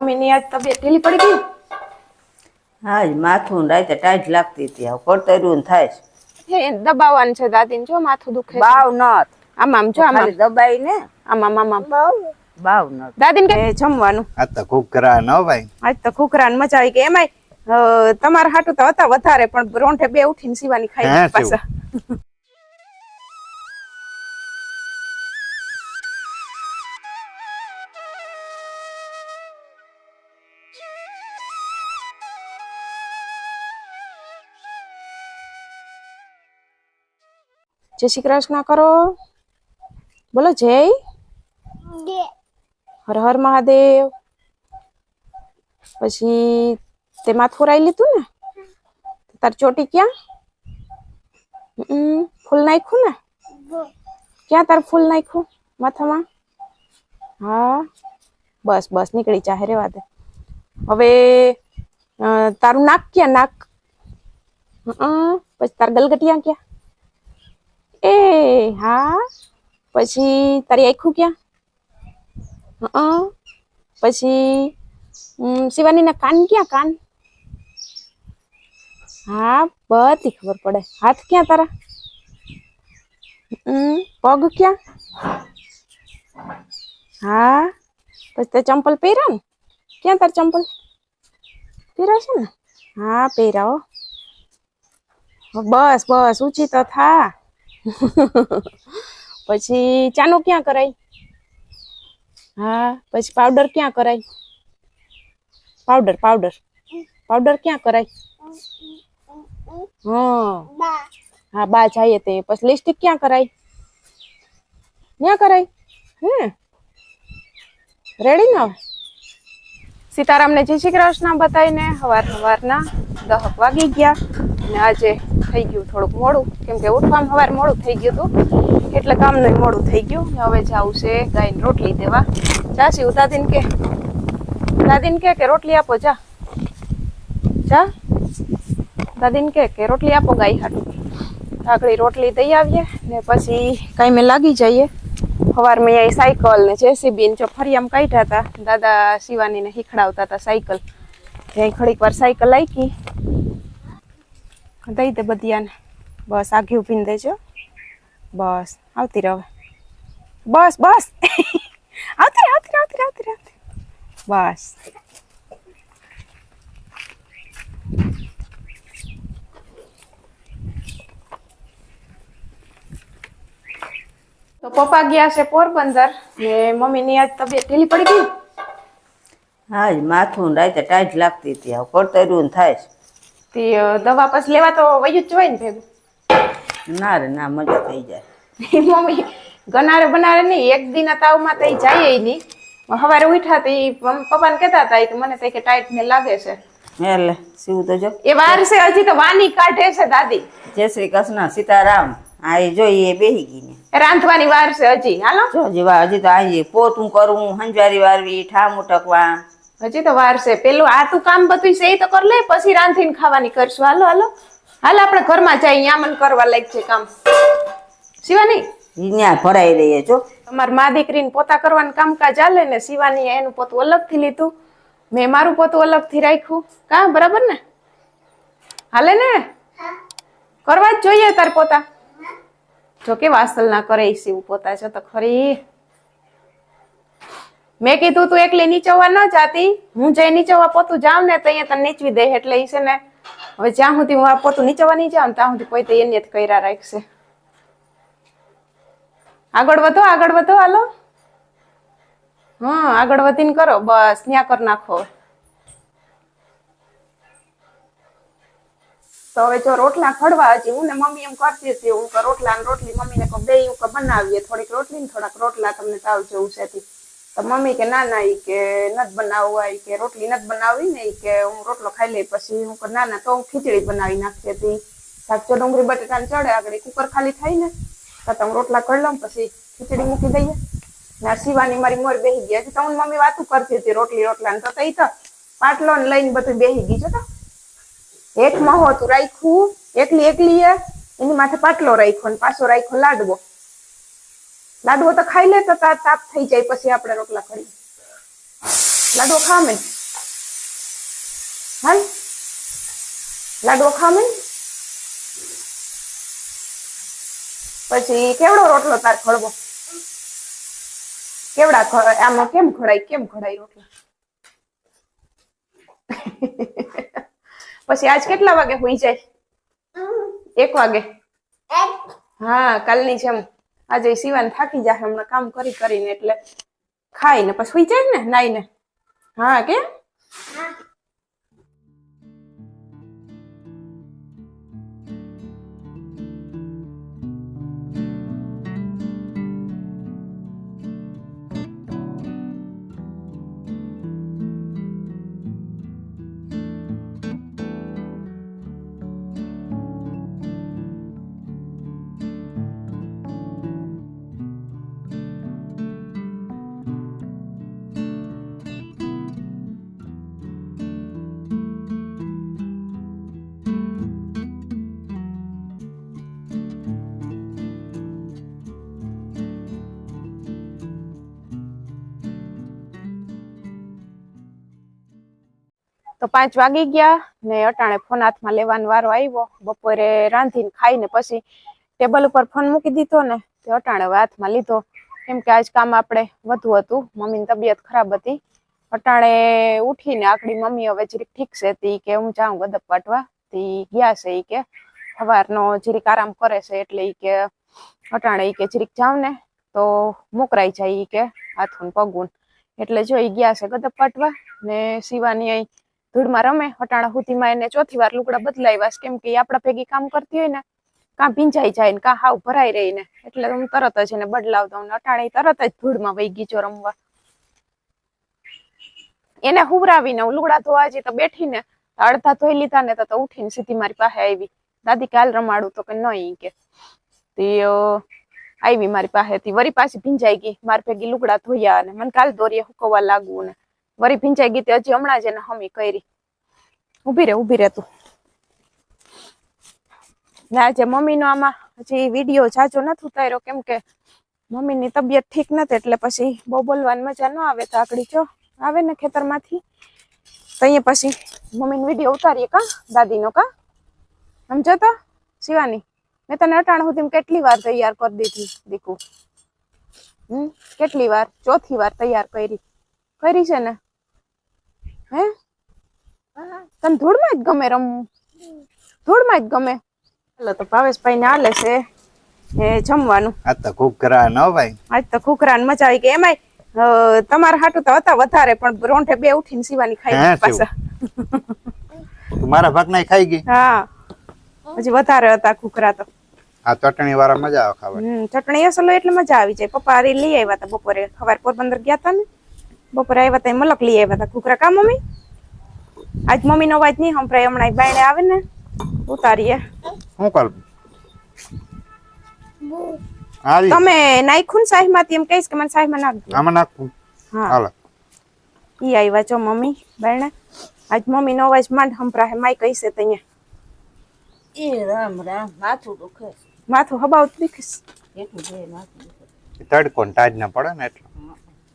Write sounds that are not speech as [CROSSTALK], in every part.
મમ્મીની આજ તબિયત ઢીલી પડી ગઈ? હા જ માથું રાતે ટાઈટ લાગતી હતી. હવે પડતર્યું થાય છે. હે દબાવવાનું છે દાદીને. જો માથું દુખે છે. બાવ નથ આમ આમ જો આમ આમ. ખાલી દબાઈ ને આમ આમ આમ આમ. બાવ. નથ દાદીને કે જમવાનું. આ તો ખૂબ કરા ન ભાઈ. આજ તો ખુખરાન મજા આવી કે એમાંય અ, તમારા હાટુ તો હતા વધારે પણ રોંઠે બે ઉઠીને સીવાની ખાઈ હે, પાછા. જય શ્રી કૃષ્ણ કરો. બોલો જય. હર હર મહાદેવ. પછી તે માથું રાઈ લીધું ને? તાર ચોટી ક્યાં? હમ, ફૂલ નાખ્યું ને? ક્યાં તાર ફૂલ નાખ્યું? માથામાં? હા. બસ બસ નીકળી ચાહે રેવા દે હવે અ, તારું નાક ક્યાં? નાક? હમ, પછી તાર ગલગટિયા ક્યાં? એ, હા? પછી તારી આખું ક્યાં? હં પછી શિવાનીના કાન ક્યાં, કાન? હા, બધી ખબર પડે. હાથ ક્યાં તારા? પગ ક્યાં? હા, પછી તે ચંપલ પહેર્યા ને? ક્યાં તાર ચંપલ? પહેર્યા છે ને? હા, પહેર્યા બસ બસ, ઊંચી તો થા. [LAUGHS] પછી ચાનો ક્યાં કરાય? હા, પછી પાવડર ક્યાં કરાય? Powder powder. પાવડર ક્યાં કરાય? હા. હા, બા જઈએ તે. પછી લિપસ્ટિક ક્યાં કરાય? ક્યાં કરાય? હે? રેડી ના સીતારામ સીતારામને જય શ્રી કૃષ્ણ બતાવીને હવાર હવારના દહક વાગી ગયા. અને આજે થઈ ગયું થોડુંક મોડું. કેમ કે ઉઠવામાં સવારે મોડું થઈ ગયું હતું. એટલે કામનું મોડું થઈ ગયું. ને હવે જાવું છે ગાયને રોટલી દેવા. ચાસી દાદીને કે. દાદીને કે કે રોટલી આપો, જા. જા. દાદીને કે કે રોટલી આપો ગાય હાટું. આગળ રોટલી દઈ આવીએ ને પછી કાંઈ મેં લાગી જઈએ. સવારમાં અહીં સાયકલ ને જેસીબી ને જો ફરિયામ કાઢ્યા હતા. દાદા શિવાનીને શીખડાવતા હતા સાયકલ. ત્યાં ઘડીક વાર સાયકલ આઈકી દઈ દે બધિયાને. બસ આઘી ઊભીને દેજો. બસ આવતી રહે. બસ બસ. [LAUGHS] આવતી રહે આવતી રહે આવતી રહે આવતી રહે આવતી બસ. તો પપ્પા ગયા છે પોરબંદર ને મમ્મીની આજ તબિયત ઢીલી પડી ગઈ? હા માથું રાતે ટાઈટ લાગતી હતી. પડતર્યું થાય છે. તે દવા પછી લેવા તો વયું જ જોઈએ ને ભેગું. ના રે ના મજા થઈ જાય. [LAUGHS] મમ્મી ગનારે બનારે નહીં એક દિન તાવમાં તો જાય નહીં. સવારે ઉઠ્યા તો પપ્પાને કહેતા હતા કે મને તો કે ટાઈટ ને લાગે છે. એટલે શું તો જો. એ વાર છે હજી તો વાની કાઢે છે દાદી. જય શ્રી કૃષ્ણ સીતારામ. આ એ જોઈ એ બેહી ગઈ ને. રાંધવાની વાર છે હજી. હાલો. જો જીવા હજી તો આ પોતું કરવું હંજવારી વારવી ઠામ ઉટકવા હજી તો વાર છે. પેલું આ તું કામ બધું છે એ તો કર લે પછી રાંધીને ખાવાની કરશું. હાલો હાલો. હાલ આપણે ઘરમાં જઈએ અહીંયા મને કરવા લાયક છે કામ. શિવાની? અહીંયા ભરાઈ રહીએ જો. તમારી મા દીકરીને પોતા કરવાનું કામકાજ ચાલે ને શિવાની એનું પોતું અલગથી લીધું. મેં મારું પોતું અલગથી રાખ્યું. કા બરાબર ને? હાલે ને? કરવા જ જોઈએ તાર પોતા. જો કે વાસલ ના કરે શિવ પોતા છે તો ખરી. મેં કીધું, તું એકલી નીચવવા ન જાતી. હું જઈ નીચવવા પોતું જાઉં ને તો અહીંયા તને નીચવી દે એટલે એ છે ને, હવે જ્યાં સુધી હું આ પોતું નીચવવા નહીં જાઉં ત્યાં સુધી પોતે એને જ કર્યા રાખશે. આગળ વધો આગળ વધો, હાલો. હા, આગળ વધીને કરો, બસ, ત્યાં કર નાખો તો હવે જો રોટલા ખડવા હજી, હું ને મમ્મી એમ કરતી હતી, હું રોટલા રોટલી, મમ્મીને કહું, બે હું બનાવીએ, થોડીક રોટલી ને થોડાક રોટલા, તમને તાવ જેવું છે મમ્મી કે, ના ના કે નત બનાવવા કે રોટલી નથી બનાવી ને કે હું રોટલો ખાઈ લઈ પછી હું ના ના, તો હું ખીચડી બનાવી નાખતી હતી સાચો ડુંગળી બટેટા ચડે, આગળ કુકર ખાલી થાય ને, તો તમે રોટલા કરી લો પછી ખીચડી મૂકી દઈએ. ના શિવાની મારી મોર બેહી ગયા છે તો મમ્મી વાતું કરતી હતી, રોટલી રોટલા ને તો તો ઈ તો પાટલો ને લઈને બધું બેહી ગઈ છો તો. એક મહો હતું રાખ્યું, એકલી એકલી એની માથે પાટલો રાખ્યો ને પાછો રાખ્યો લાડવો. લાડવો તો ખાઈ લે તો તાપ થઈ જાય પછી આપણે રોટલા કરીએ. લાડવો ખામે હાલ. લાડવો ખામે પછી કેવડો રોટલો તાર ખળવો કેવડા આમાં કેમ ખડાય કેમ ખડાય રોટલા? પછી આજ કેટલા વાગે હોઈ જાય? એક વાગે? હા કાલની જેમ. આજે સિવાન થાકી જાય હમણાં કામ કરી કરીને એટલે ખાઈને પછી સુઈ જાય ને નાઈને. હા કે પાંચ વાગી ગયા ને અટાણે ફોન હાથમાં લેવાનો વારો આવ્યો. બપોરે રાંધીને ખાઈને પછી ટેબલ ઉપર ફોન મૂકી દીધો ને તે અટાણે હાથમાં લીધો. કેમ કે આજ કામ આપણે વધુ હતું. મમ્મીની તબિયત ખરાબ હતી. અટાણે ઉઠીને આકડી મમ્મી હવે જરીક ઠીક છે. તી કે હું જાઉં ગદપ વાટવા તી ગયા છે ઈ કે સવારનો જરીક આરામ કરે છે એટલે ઈ કે અટાણે ઈ કે જરીક જાઉં ને તો મોકરાઈ જાય ઈ કે હાથું પગુન. પગું એટલે જો ઈ ગયા છે ગદપ વાટવા ને શિવાની અહીં ધૂળમાં રમે, હટાણા સુધીમાં એને ચોથી વાર લુગડા બદલાવ્યા છે. કેમ કે આપણા ભેગી કામ કરતી હોય ને, કાં ભીંજાઈ જાય ને, કાં હાવ ભરાઈ રહી ને, એટલે હું તરત જ એને બદલાવ દઉં ને અટાણે તરત જ ધૂળમાં વહી ગીચો રમવા. એને હુવરાવીને હું લુગડા ધોવા જઈ તો બેઠીને અડધા ધોઈ લીધા ને, તો ઉઠીને સીધી મારી પાસે આવી. દાદી કાલ રમાડું તો કે નહીં કે. તે આવી મારી પાસેથી. વરી પાછી ભીંજાઈ ગઈ. મારી ભેગી લુગડા ધોયા અને મને કાલ દોરીએ હુકવવા લાગવું ને. વરી ભીંજાઈ ગઈ હજી હમણાં જ એને હમી કરી. ઊભી રે ઊભી રે તું. ને આજે મમ્મીનો આમાં હજી વીડિયો જાજો નથી ઉતાર્યો, કેમ કે મમ્મીની તબિયત ઠીક નથી એટલે પછી બહુ બોલવાની મજા ન આવે તો આકડી જો. આવે ને ખેતરમાંથી? તો અહીંયા પછી મમ્મીનો વીડિયો ઉતારીએ કા, દાદીનો કા? સમજો તો, શિવાની. મેં તને અટાણ સુધી કેટલી વાર તૈયાર કરી દીધી, દીકુ. હમ, કેટલી વાર? ચોથી વાર તૈયાર કરી. કરી છે ને? હે? તને ધૂળમાં જ ગમે રમવું? ધૂળમાં જ ગમે? એટલે તો ભાવેશભાઈ ને હાલે છે એ જમવાનું. આજ તો ખૂબ ન ભાઈ. આજ તો ખુખરાન મજા આવી ગઈ. એમાંય તમારે હાટુ તો હતા વધારે પણ રોંઠે બે ઉઠીને સીવાની ખાઈ પાછા. મારા ભાગ ભાગના ખાઈ ગઈ? હા. પછી વધારે હતા ખુખરા તો. આ ચટણી વાળા મજા આવે ખાવાની. ચટણી અસલો એટલે મજા આવી જાય. પપ્પા લઈ આવ્યા હતા બપોરે. ખવાર પોરબંદર ગયા હતા ને? બપોરે આવ્યા હતા એ મલક લઈ આવ્યા હતા ખુખરા કા મમ્મી? આજ મમ્મી નો અવાજ નહીં સંભળાય હમણાં બાયણે આવે ને ઉતારીએ. હું કર તમે નાખું ને સાહેબમાંથી એમ કહીશ કે મને સાહેબમાં નાખજો આમાં નાખું? હા. હાલો. ઈ આવ્યા છો મમ્મી બાયણે. આજ મમ્મી નો અવાજ માંડ હે માય કહીશે તો એ રામ રામ માથું દુખે માથું હબાવતું દીખીશ એટલું બે માથું દુખે તડકો ટાજ ના પડે ને એટલે.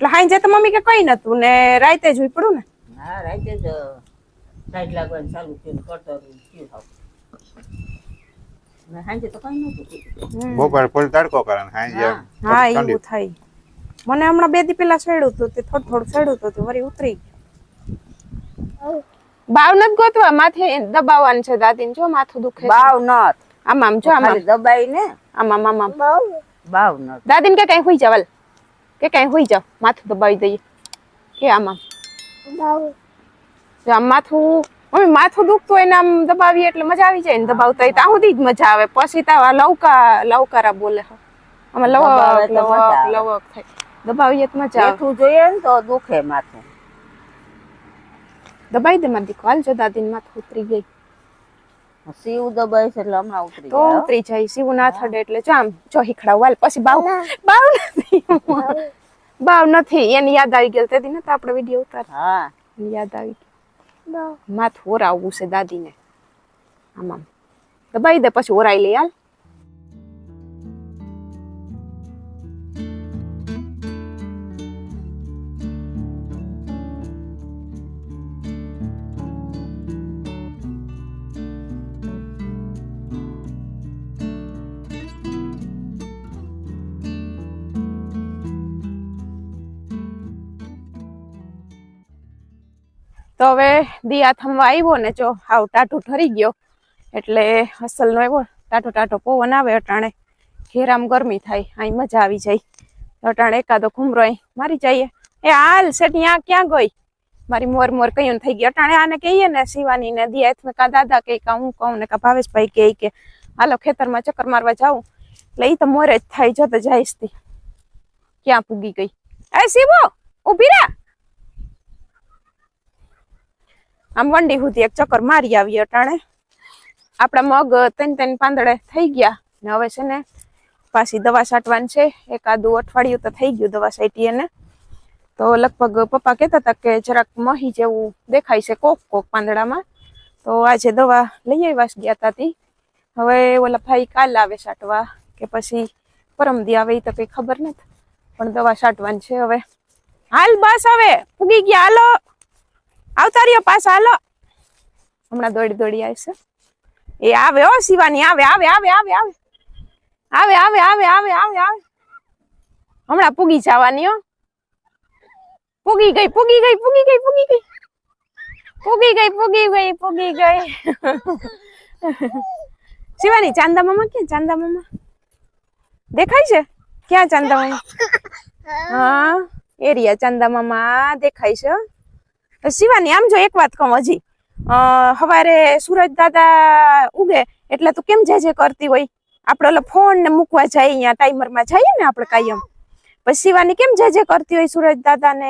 એટલે હાઈ તો મમ્મી કે કઈ નતું ને રાતે જ ઉપડું ને હા રાતે જ સાઈડ લાગવાનું ચાલુ થયું કરતો થયું. ને તો કઈ નતું થયું. બપોર ફૂલ તડકો કરે ને હા. એવું થાય મને હમણાં બે દી પેલા ચડ્યું હતું તે થોડું થોડું ચડ્યું હતું તે વળી ઉતરી ગયું. બાવ નથી ગોતવા માથે દબાવવાનું છે દાદીને જો માથું દુખે બાવ નત આમ આમ જો આમ. દબાઈ ને આમ આમ આમ બાવ નત દાદીને કે કઈ હોઈ જાવ કે કઈ હોઈ જાવ માથું દબાવી દઈએ. કે આમ? આમ માથું મમ્મી માથું દુખતું હોય આમ દબાવીએ એટલે મજા આવી જાય ને દબાવતા હોય ત્યાં સુધી જ મજા આવે. પછી તો લવકા લવકારા બોલે આમાં દબાવે લવક લવક આવે. લવક થાય. દબાવીએ તો મજા આવે. જોઈએ ને તો દુખે માથું. દબાઈ દે મારી દીકરો. હાલ જો દાદીને માથું ઉતરી ગઈ. સીવ દબાઈ છે એટલે હમણાં ઉતરી તો. ઉતરી જાય શિવ ના થડે એટલે જો આમ જો હીખડાવ પછી બાવ બાવ નથી. બાવ નથી એની યાદ આવી ગયો તેથી ને તો આપણે વીડિયો ઉતાર હા. યાદ આવી ગઈ. માથું ઓરાવવું છે દાદીને. આમ આમ. દબાઈ દે પછી ઓરાઈ લઈ હાલ. તો હવે દિયા થમવા આવ્યો ને જો આવ ટાઢું ઠરી ગયો. એટલે અસલ નો ટાટો ટાઢો પવન આવે અટાણે. ઘેરામ ગરમી થાય અહીં મજા આવી જાય. અટાણે એકાદો ઘૂમરો મારી જઈએ એ હાલ સેઠી આ ક્યાં ગઈ? મારી મોર મોર કયું થઈ ગઈ. અટાણે આને કહીએ ને શિવાની ને દિયા કા દાદા કહે કા હું કહું ને કા ભાવેશભાઈ કહે કે, હાલો ખેતરમાં ચક્કર મારવા જાઉં. એટલે એ તો મોરે જ થાય જો તો જઈશ ક્યાં પૂગી ગઈ? એ શિવો ઊભી રે. આમ વંડી સુધી એક ચક્કર મારી આવી અટાણે. આપણા મગ ત્રણ ત્રણ પાંદડે થઈ ગયા. ને હવે છે ને પાછી દવા છાંટવાની છે. એકાદું અઠવાડિયું તો થઈ ગયું દવા છાંટી એને તો લગભગ પપ્પા કહેતા હતા કે જરાક મહી જેવું દેખાય છે કોક કોક પાંદડામાં. તો આજે દવા લઈ આવ્યા ગયા હતા તી હવે ઓલા ભાઈ કાલ આવે છાંટવા કે પછી પરમદી આવે એ તો કઈ ખબર નથી. પણ દવા છાંટવાની છે હવે. હાલ બસ હવે. પૂગી ગયા. હાલો. આવતા રહ્યો પાછા, હાલો. હમણાં દોડી દોડી આવશે એ આવે, હો, શિવાની, આવે આવે આવે આવે આવે. આવે આવે આવે આવે આવે આવે. હમણાં પૂગી જવાની, હો. પૂગી ગઈ પૂગી ગઈ પૂગી ગઈ પૂગી ગઈ. પૂગી ગઈ પૂગી ગઈ પૂગી ગઈ. શિવાની, ચાંદા મામા ક્યાં? ચાંદા મામા. દેખાય છે? ક્યાં ચાંદા મામા? હા, એરિયા ચાંદા મામા, દેખાય છે. શિવાની, આમ જો એક વાત કહું હજી. સવારે સુરજ દાદા ઉગે, એટલે તું કેમ જે કરતી હોય? આપણે ઓલો ફોન ને મૂકવા જાય અહીંયા ટાઈમરમાં જઈએ ને આપણે કાયમ. પછી શિવાની કેમ જે કરતી હોય સુરજ દાદા ને?